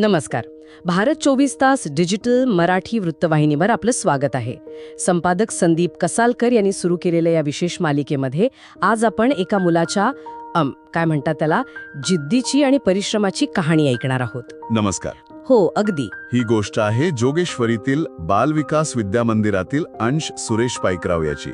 नमस्कार. भारत चोवीस तास डिजिटल मराठी वृत्तवाहिनीवर आपलं स्वागत आहे. संपादक संदीप कसालकर यांनी सुरू केलेल्या या विशेष मालिकेमध्ये आज आपण एका मुलाच्या अम, काय म्हणतात त्याला जिद्दीची आणि परिश्रमाची कहाणी ऐकणार आहोत. नमस्कार. हो अगदी. ही गोष्ट आहे जोगेश्वरीतील बाल विकास विद्या मंदिरातील अंश सुरेश पाईकराव याची.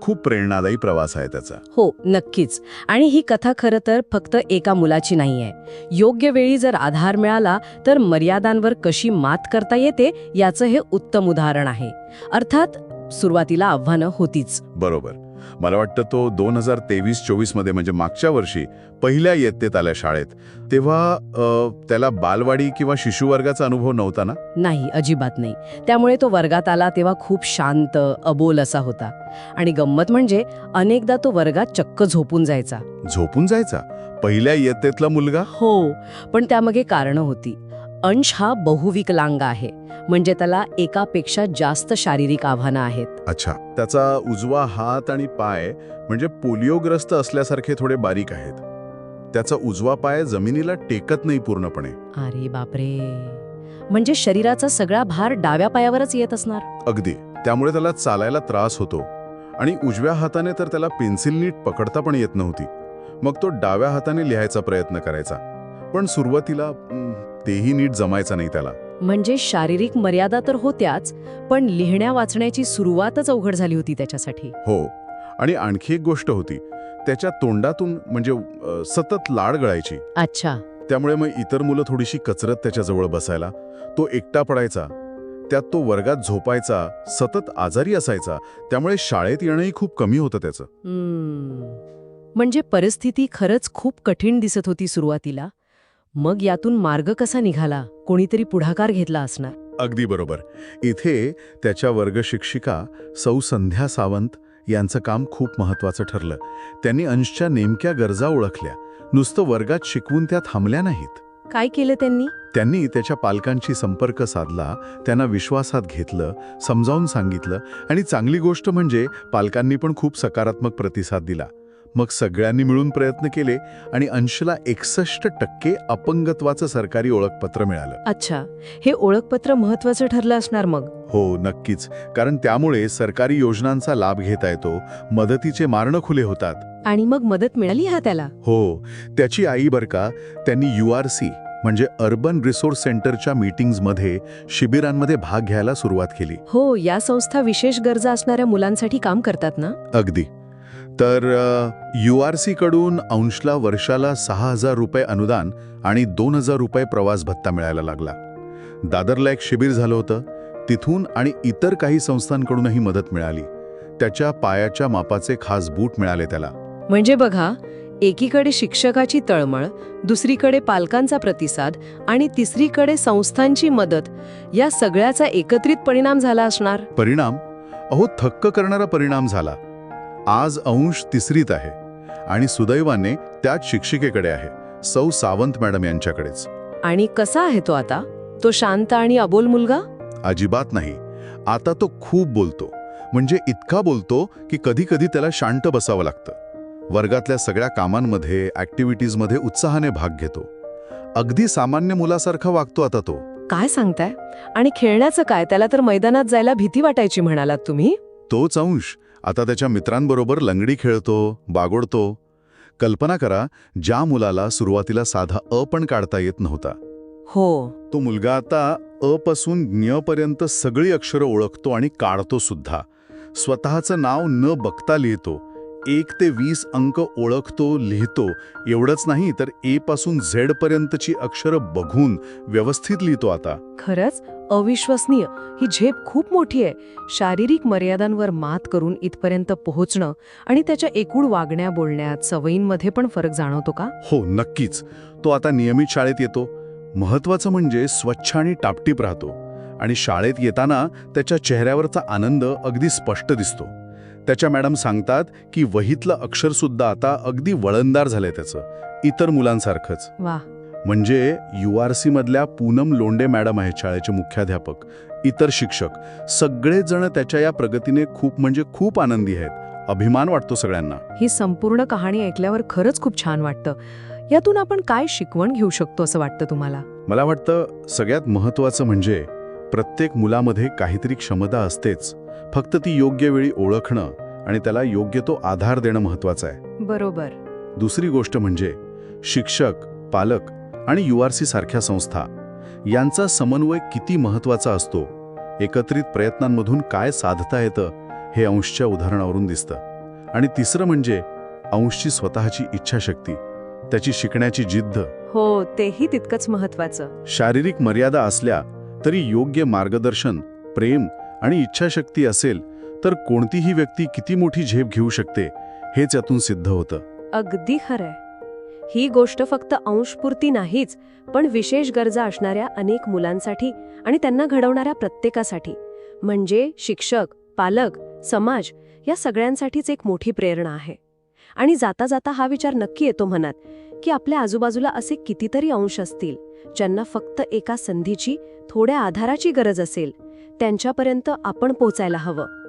खूप प्रेरणादायी प्रवास आहे त्याचा. हो नक्कीच. आणि ही कथा खरं तर फक्त एका मुलाची नाही आहे. योग्य वेळी जर आधार मिळाला तर मर्यादांवर कशी मात करता येते याचं हे उत्तम उदाहरण आहे. अर्थात सुरुवातीला आव्हानं होतीच. बरोबर. मला वाटतं तो दोन हजार तेवीस चोवीसमध्ये म्हणजे मागच्या वर्षी पहिल्या इयत्तेत आल्या शाळेत. तेव्हा त्याला बालवाडी किंवा शिशुवर्गाचा अनुभव नव्हता ना? नाही अजिबात नाही. त्यामुळे तो वर्गात आला तेव्हा खूप शांत अबोल असा होता. आणि गंमत म्हणजे अनेकदा तो वर्गात चक्क झोपून जायचा. झोपून जायचा? पहिल्या इयत्तेतला मुलगा? हो पण त्यामागे कारणं होती. अंश हा बहुविकलांग आहे. म्हणजे त्याला एकापेक्षा जास्त शारीरिक आव्हानं आहेत. अच्छा. त्याचा उजवा हात आणि पाय म्हणजे पोलिओग्रस्त असल्यासारखे थोडे बारीक आहेत. त्याचा उजवा पाय जमिनीला टेकत नाही पूर्णपणे. अरे बापरे. म्हणजे शरीराचा सगळा भार डाव्या पायावरच येत असणार? अगदी. त्यामुळे त्याला चालायला त्रास होतो. आणि उजव्या हाताने तर त्याला पेन्सिल नीट पकडता पण येत नव्हती. मग तो डाव्या हाताने लिहायचा प्रयत्न करायचा. पण सुरुवातीला तेही नीट जमायचं नाही त्याला. म्हणजे शारीरिक मर्यादा तर होत्याच पण लिहिण्या वाचण्याची सुरुवातच अवघड झाली होती त्याच्यासाठी. हो आणि आणखी एक गोष्ट होती. त्याच्या तोंडातून म्हणजे अ, सतत लाड गळायची. अच्छा. त्यामुळे मग इतर मुलं थोडीशी कचरत त्याच्याजवळ बसायला. तो एकटा पडायचा. त्यात तो वर्गात झोपायचा. सतत आजारी असायचा. त्यामुळे शाळेत येणंही खूप कमी होतं त्याचं. हम्म. म्हणजे परिस्थिती खरंच खूप कठीण दिसत होती सुरुवातीला. मग यातून मार्ग कसा निघाला? कोणीतरी पुढाकार घेतला असणार. अगदी बरोबर. इथे त्याच्या वर्ग शिक्षिका सौ संध्या सावंत यांचं काम खूप महत्वाचं ठरलं. त्यांनी अंशच्या नेमक्या गरजा ओळखल्या. नुसतं वर्गात शिकवून त्या थांबल्या नाहीत. काय केलं त्यांनी? त्यांनी त्याच्या पालकांशी संपर्क साधला त्यांना विश्वासात घेतलं समजावून सांगितलं आणि चांगली गोष्ट म्हणजे पालकांनी पण खूप सकारात्मक प्रतिसाद दिला. मग सगळ्यांनी मिळून प्रयत्न केले आणि अंशला एकसष्ट टक्के अपंगत्वाचं सरकारी ओळखपत्र मिळालं. अच्छा. हे ओळखपत्र महत्वाचं ठरलं असणार मग? हो नक्कीच. कारण त्यामुळे सरकारी योजनांचा लाभ घेता येतो मदतीचे मार्ग खुले होतात. आणि मग मदत मिळाली हा त्याला? हो. त्याची आई बर का त्यांनी यू आर सी म्हणजे अर्बन रिसोर्स सेंटरच्या मीटिंग्जमध्ये शिबिरांमध्ये भाग घ्यायला सुरुवात केली. हो या संस्था विशेष गरजा असणाऱ्या मुलांसाठी काम करतात ना? अगदी. तर यू आर सी कडून अंशला वर्षाला सहा हजार रुपये अनुदान आणि दोन हजार रुपये प्रवास भत्ता मिळायला लागला. दादरला एक शिबिर झालं होतं. तिथून आणि इतर काही संस्थांकडूनही मदत मिळाली. त्याच्या पायाच्या मापाचे खास बूट मिळाले त्याला. म्हणजे बघा एकीकडे शिक्षकाची तळमळ दुसरीकडे पालकांचा प्रतिसाद आणि तिसरीकडे संस्थांची मदत या सगळ्याचा एकत्रित परिणाम झाला असणार? परिणाम? अहो थक्क करणारा परिणाम झाला. आज अंश तिसरीत आहे आणि सुदैवाने त्याच शिक्षिकेकडे आहे सौ सावंत मॅडम यांच्याकडेच. आणि कसा आहे तो आता? तो शांत आणि अबोल मुलगा? अजिबात नाही. आता तो खूप बोलतो. म्हणजे इतका बोलतो की कधी कधी त्याला शांत बसावं लागतं. वर्गातल्या सगळ्या कामांमध्ये ॲक्टिव्हिटीजमध्ये उत्साहाने भाग घेतो. अगदी सामान्य मुलासारखा वागतो आता तो. काय सांगताय? आणि खेळण्याचं काय? त्याला तर मैदानात जायला भीती वाटायची म्हणालात तुम्ही? तोच अंश. आता त्याच्या मित्रांबरोबर लंगडी खेळतो बागोडतो. कल्पना करा ज्या मुलाला सुरुवातीला साधा अ पण काढता येत नव्हता. हो. तो मुलगा आता अ पासून ज्ञ पर्यंत सगळी अक्षरं ओळखतो आणि काढतो सुद्धा. स्वतःचं नाव न बघता लिहितो. एक ते वीस अंक ओळखतो लिहितो. एवढंच नाही तर ए पासून झेड पर्यंतची अक्षरं बघून व्यवस्थित लिहितो आता. खरंच? अविश्वसनीय. ही झेप खूप मोठी आहे. शारीरिक मर्यादांवर मात करून इथपर्यंत पोहोचणं आणि त्याच्या एकूण वागण्या बोलण्यात सवयींमध्ये पण फरक जाणवतो का? हो नक्कीच. तो आता नियमित शाळेत येतो. महत्वाचं म्हणजे स्वच्छ आणि टापटीप राहतो. आणि शाळेत येताना त्याच्या चेहऱ्यावरचा आनंद अगदी स्पष्ट दिसतो. त्याच्या मॅडम सांगतात की वहीतलं अक्षरसुद्धा आता अगदी वळणदार झालंय त्याचं. इतर मुलांसारखंच. म्हणजे यू आर सी मधल्या पूनम लोंडे मॅडम आहेत शाळेचे मुख्याध्यापक इतर शिक्षक. सगळेजण त्याच्या या प्रगतीने खूप म्हणजे खूप आनंदी आहेत. अभिमान वाटतो सगळ्यांना. ही संपूर्ण कहाणी ऐकल्यावर खरंच खूप छान वाटतं. यातून आपण काय शिकवण घेऊ शकतो असं वाटतं तुम्हाला? मला वाटतं सगळ्यात महत्त्वाचं म्हणजे प्रत्येक मुलामध्ये काहीतरी क्षमता असतेच. फक्त ती योग्य वेळी ओळखणं आणि त्याला योग्य तो आधार देणं महत्त्वाचं आहे. बरोबर. दुसरी गोष्ट म्हणजे शिक्षक पालक आणि यू आर सी सारख्या संस्था यांचा समन्वय किती महत्त्वाचा असतो? एकत्रित प्रयत्नांमधून काय साधता येतं हे अंशच्या उदाहरणावरून दिसतं. आणि तिसरं म्हणजे अंशची स्वतःची इच्छाशक्ती. त्याची शिकण्याची जिद्द. हो तेही तितकंच महत्वाचं शारीरिक मर्यादा असल्या तरी योग्य मार्गदर्शन प्रेम आणि इच्छाशक्ती असेल तर कोणतीही व्यक्ती किती मोठी झेप घेऊ शकते हेच यातून सिद्ध होतं. अगदी खरंय. ही गोष्ट फक्त अंशपुरती नाहीच पण विशेष गरजा असणाऱ्या अनेक मुलांसाठी आणि त्यांना घडवणाऱ्या प्रत्येकासाठी. म्हणजे शिक्षक पालक समाज या सगळ्यांसाठीच एक मोठी प्रेरणा आहे. आणि जाता जाता हा विचार नक्की येतो मनात की आपल्या आजूबाजूला असे कितीतरी अंश असतील ज्यांना फक्त एका संधीची थोड्या आधाराची गरज असेल त्यांच्यापर्यंत आपण पोचायला हवं.